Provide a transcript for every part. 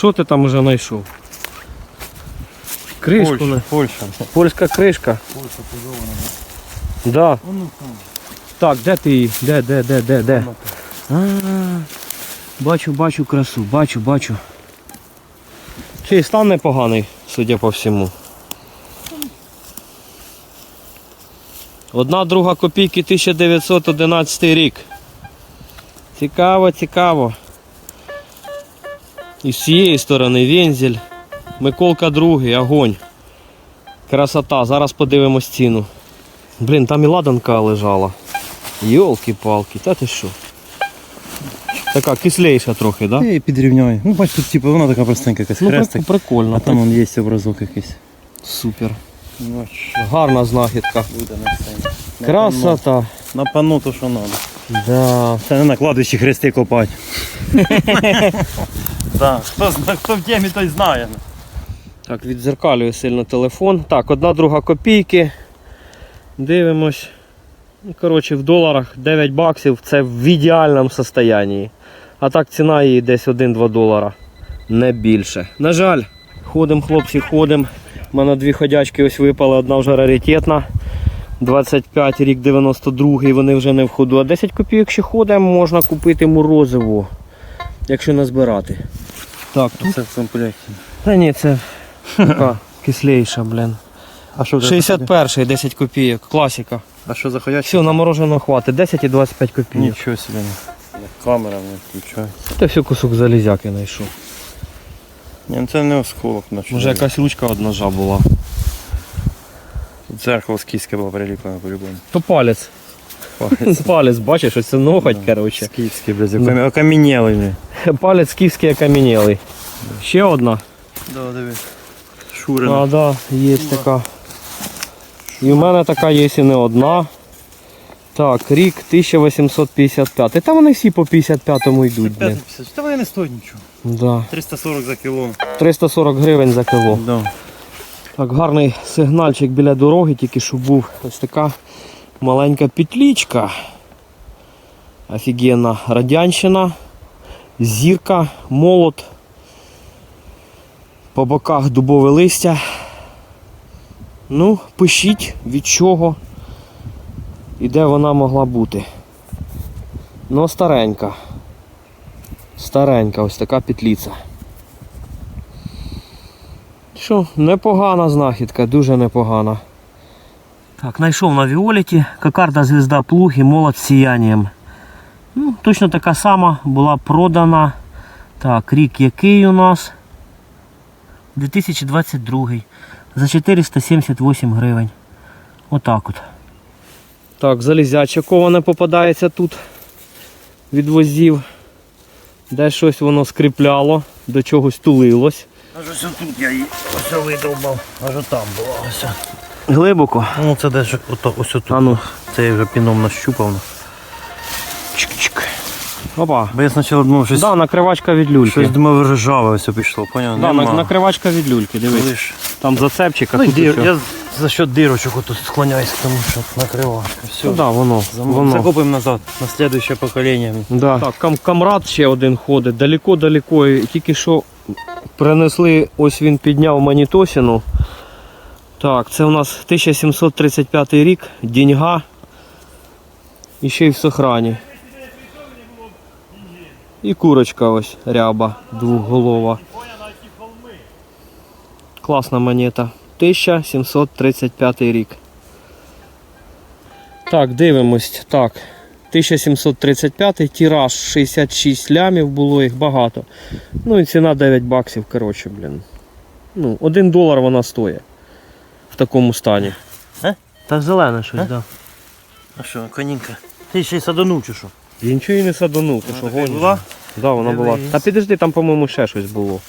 що ти там уже знайшов? Кришку. Польща, Польща. Польська кришка. Польща позована. Да. Ну, там. Так, де ти її? Де, де, де, де, де? А, бачу, бачу красу, бачу, бачу. І стан непоганий, судя по всьому. Одна друга копійки 1911 рік. Цікаво, цікаво. І з цієї сторони вензель. Миколка другий, огонь. Красота. Зараз подивимось ціну. Блін, там і ладанка лежала. Йолки-палки, та ти що? Така кислейша трохи? Да? Її підрівняю. Ну, бач, тут типу, вона така простенька, якась Ну, хрестик. прикольно. А там вон є образок якийсь. Супер. Бач, Гарна знахідка. буде на сцені. Красота. На пану то, що треба. Да. Це не на кладбищі хрести копати. Так, хто, зна- хто в темі, той знає. Так, відзеркалює сильно телефон. Так, одна друга копійки. Дивимось. Ну, Коротше, в доларах 9 баксів це в ідеальному стані. А так ціна її десь 1-2 долара. Не більше. На жаль, ходимо, хлопці, ходимо. У мене дві ходячки ось випали, одна вже раритетна. 25 рік 92 вони вже не в ходу. А 10 копійок ще ходимо, можна купити морозиво, якщо не збирати. Так, тут. Це в комплекті. Та ні, це така кислейша, блін. А що 61-й, 10 копійок, класика. А що за ходячі? Все, на мороженого хватить, 10 і 25 копійок. Нічого собі. Камера не включається. Та все кусок залізяки знайшов. Ні, ну це не осколок наче. Може якась ручка од ножа була. Дзеркало скіське було приліплено по-любому. То палець. Палець, бачиш, ось це ноготь, коротше. Скіфський, блядь, окамі- окамінєлий. блядь. Палець київський окамінілий. Ще одна. Да, диви. Шурина. А, да, є така. І в мене така є і не одна. Так, рік 1855. Та вони всі по 55-му йдуть, блін. 550. Та вони не стоять нічого. Да. 340 за кіло. 340 гривень за кіло. Да. Так, гарний сигнальчик біля дороги, тільки що був ось така маленька петлічка. Офігенна радянщина, зірка, молот. По боках дубове листя. Ну, пишіть від чого і де вона могла бути. Ну, старенька. Старенька, ось така петліця. Що, непогана знахідка, дуже непогана. Так, знайшов на Віоліті кокарда звізда плуг і молот з сіянням. Ну, точно така сама була продана. Так, рік який у нас? 2022. За 478 гривень. Отак от. Так, залізяча кована попадається тут від возів. Де щось воно скріпляло, до чогось тулилось. Аж ось тут я її ось видовбав. Аж там було ось. Глибоко. Ну це десь ось тут. А ну. Це я вже піном нащупав. Опа. Бо я спочатку думав, щось, Да, накривачка від люльки. щось думав ржаве ось пішло, поняв? Да, Нема. накривачка від люльки, дивись. Лиш. Там зацепчик, а Ну, тут дір, я за счет дирочок отут склоняюсь, тому що накривашка. Все. Ну, да, воно. воно. Закопуємо назад, на следующее покоління. Да. Так, кам камрад ще один ходить, далеко-далеко. І Тільки що принесли, ось він підняв манітосіну. Так, це у нас 1735 рік, деньга. І ще й в сохрані. І курочка ось ряба двохголова. Класна монета. 1735 рік. Так, дивимось. Так. 1735 тираж 66 лямів було їх багато. Ну і ціна 9 баксів, коротше, блін. Ну, 1 долар вона стоїть в такому стані. Е? Та зелене щось, Е? так. Да. А що, конінка? Ти ще й садонув чи що? Я нічого і не садонув, ти що така гониш? була? Да, вона була. Дивись. Та підожди, там, по-моєму, ще щось було.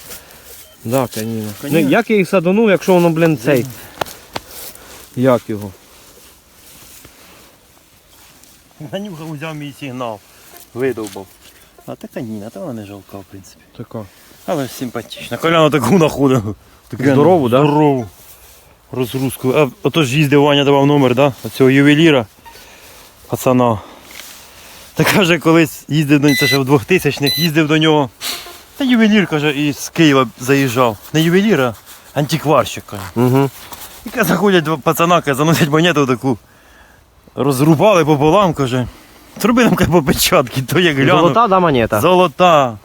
Да, каніна. Ну, Каніна? як я їх садонув, якщо воно, блін, цей. Як його? Ганюха взяв мій сигнал. Видовбав. А та каніна, та вона не жалка, в принципі. Така. Але симпатична. Коляну таку находив. Таку Здорову, да? Здорову. Розгрузку. А отож їздив Ваня давав номер, да? Оцього ювеліра. Пацана. Та каже, колись їздив до це ще в 2000-х, їздив до нього. Та ювелір, каже, із Києва заїжджав. Не ювелір, а антикварщик, каже. Угу. І каже, заходять два пацана, каже, заносять монету таку. Розрубали пополам, каже. Зроби нам каже, по печатки, то я глянув. Золота да монета? Золота.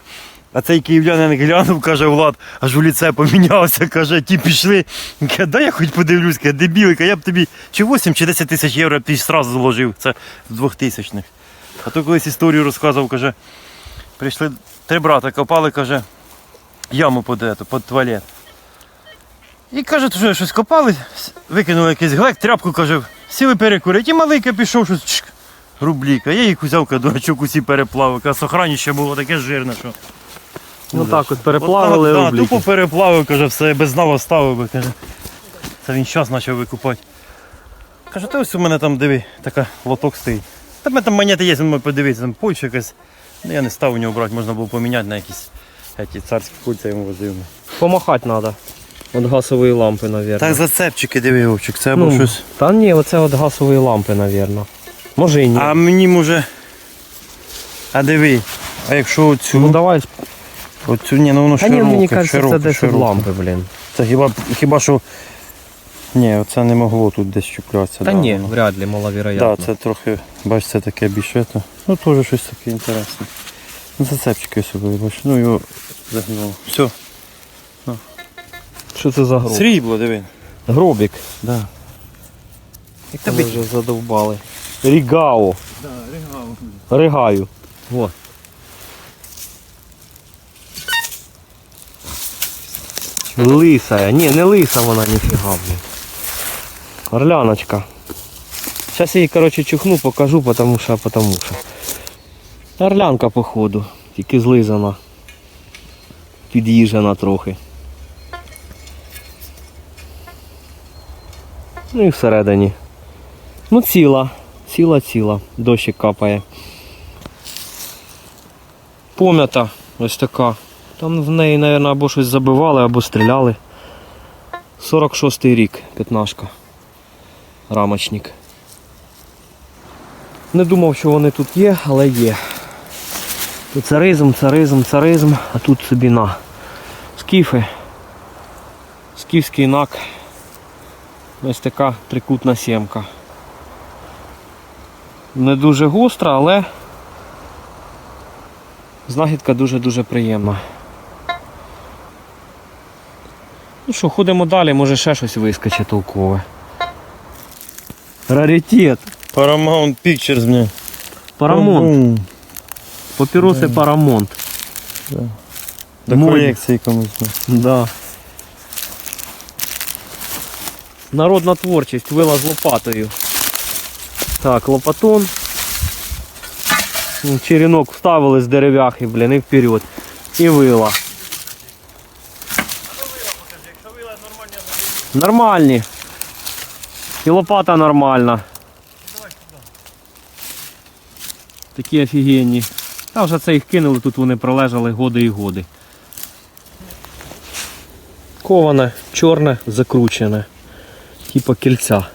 А цей київлянин глянув, каже, Влад, аж у ліце помінявся, каже, ті пішли. Він Каже, дай я хоч подивлюсь, каже, дебілика, я б тобі чи 8, чи 10 тисяч євро ти сразу заложив, це з 2000-х. А то колись історію розказував, каже, прийшли три брата, копали, каже, яму під, під туалет. І каже, що щось копали, викинули якийсь глек, тряпку, каже, сіли перекурити, і маленька пішов щось. чик, Рубліка. Я їх взяв, каже, дурачок усі переплавив. А сохраніще було таке жирне, що. Ну так от переплавили От так, да, рубліки. тупо переплавив, каже, все без знала ставив би, каже. Це він час почав викупати. Каже, та ось у мене там диви, така лоток стоїть. Та в там монети є, ми подивитися, там Польща якась. Ну я не став у нього брати, можна було поміняти на якісь ці царські кольця йому возив. Помахати треба. От газової лампи, мабуть. Так зацепчики диви, Овчик, це або ну, щось. Та ні, оце от газової лампи, мабуть. Може і ні. А мені може. А диви, а якщо оцю. Ну давай. оцю ні, ну воно Та ні, мені кажеться, це десь широке. лампи, блін. Це хіба, хіба що. Ні, оце не могло тут десь чіплятися. Та да, ні, воно. вряд ли, маловероятно. Так, да, це трохи, бач, це таке більше. то. Ну теж щось таке інтересне. Ну, Зацепчики ось були, бач. Ну його загнуло. Все. Що це за гроб? Срібло, диви. Гробік. Да. Як тебе вже задовбали. Рігао. Да, ригав. Ригаю. О. Лисая. Ні, не лиса вона, ніфіга, блін. Орляночка. Зараз я її, коротше, чухну, покажу, потому що, потому що. Орлянка, походу. Тільки злизана. Під'їжджена трохи. Ну і всередині. Ну ціла. Ціла, ціла. Дощик капає. Пом'ята ось така. Там в неї, мабуть, або щось забивали, або стріляли. 46-й рік, п'ятнашка. Рамочник. Не думав, що вони тут є, але є. Тут царизм, царизм, царизм, а тут собі на. Скіфи. Скіфський нак. Ось така трикутна сімка. Не дуже гостра, але знахідка дуже-дуже приємна. Ну що, ходимо далі, може ще щось вискоче толкове. Раритет. Paramount Pictures, мені. Парамонт. Папіроси Парамонт. До Модні. колекції комусь. ну. Да. Народна творчість, вила з лопатою. Так, лопатон. Ну, Черенок вставили з дерев'яхи, блін, і вперед. І вила. Нормальні. І лопата нормальна. Такі офігенні. Та вже це їх кинули, тут вони пролежали годи і годи. Коване, чорне, закручене. Типа кільця.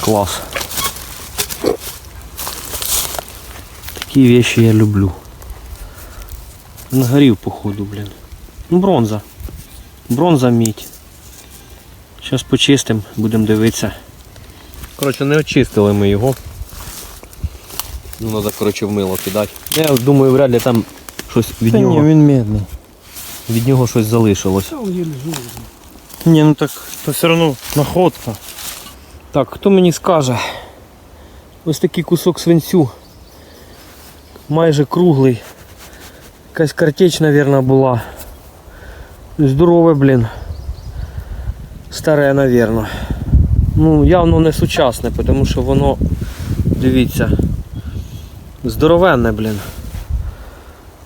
Клас. Такі вещи я люблю. Нагорів, походу, блін. Ну, бронза. Бронза мідь. Зараз почистимо, будемо дивитися. Коротше, не очистили ми його. Ну, треба, коротше, в мило кидати. Я думаю, вряд ли там щось від Та ні, нього, він медний. від нього щось залишилось. Ні, ну так, то все одно находка. Так, хто мені скаже? Ось такий кусок свинцю. Майже круглий. Якась картеч, мабуть, була. Здорове, блін. Старе, мабуть. Ну, явно не сучасне, тому що воно, дивіться, здоровенне, блін.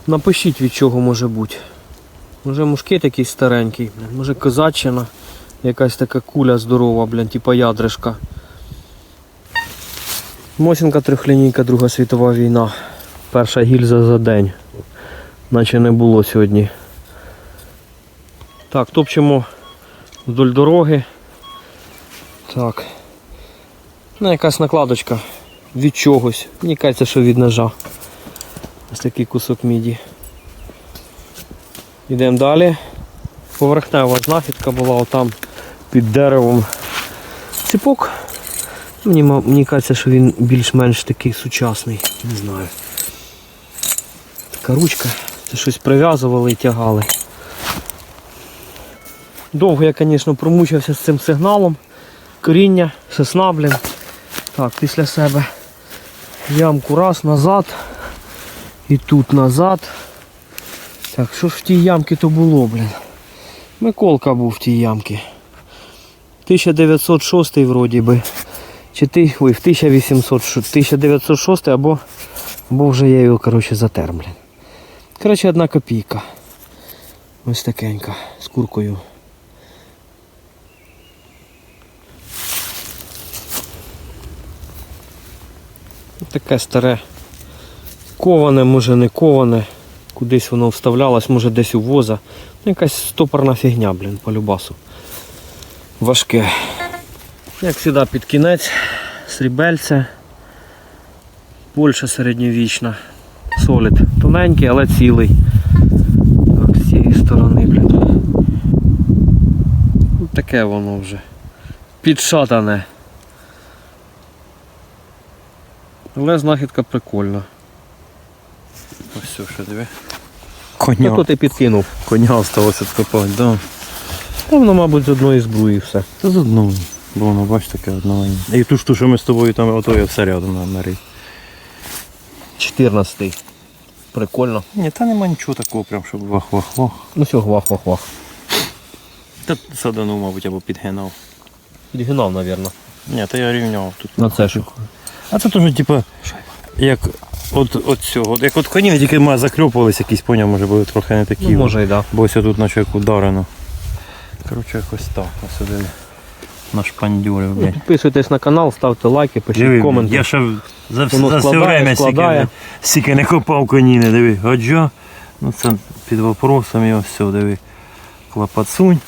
Напишіть від чого може бути. Може мушкет якийсь старенький, блін. може козаччина. Якась така куля здорова, блін, типа ядришка. Мосінка трьохлінійка, Друга світова війна. Перша гільза за день. Наче не було сьогодні. Так, топчемо вдоль дороги. Так. Ну, якась накладочка від чогось. Мені кажеться, що від ножа. Ось такий кусок міді. Йдемо далі. Поверхнева знахідка була отам під деревом. Ціпок. Мені, мені кажеться, що він більш-менш такий сучасний. Не знаю. Така ручка. Це щось прив'язували і тягали. Довго я, звісно, промучився з цим сигналом. Коріння, сосна, блін. Так, після себе ямку раз назад. І тут назад. Так, що ж в тій ямці то було, блін? Миколка був в тій ямці. 1906 вроді би. Чи ти. Ой, в 1800, 1906 або, або вже я його коротше, затер, блін. Коротше, одна копійка. Ось такенька, з куркою. Таке старе. Коване, може не коване. Кудись воно вставлялось, може десь у воза. Ну, якась стопорна фігня, блін, по любасу. Важке. Як завжди під кінець, срібельце. Польща середньовічна. Солід. Тоненький, але цілий. Так, з цієї сторони, блін. Ну, Таке воно вже. Підшатане. Але знахідка прикольна. Ось все, що диви. Ну, Коня. то ти підкинув. Коня осталося скопати, да. Та воно, мабуть, з одної збруї все. Та з одного. Бо воно, бач, таке одного. І ту ж ту, що ми з тобою там, ото я все рядом на, на рій. 14-й. Прикольно. Ні, та нема нічого такого, прям, щоб вах-вах-вах. Ну все, вах, вах, вах. Та саданув, мабуть, або підгинав. Підгинав, мабуть. Ні, та я рівняв тут. На це що. А це теж, типу, як от, от цього. Як от коні, тільки ма закльопувались якісь, поняв, може були трохи не такі. Ну, може і да. Бо ось тут наче як ударено. Коротше, якось так. Ось сюди пандюрив, Ну, блядь. Підписуйтесь на канал, ставте лайки, пишіть Диви, коменти. Я ще за, Воно за все складає, время складає. не- стільки не копав коніни, диви. Аджа. Ну це під вопросом його все, диви. Клапацунь.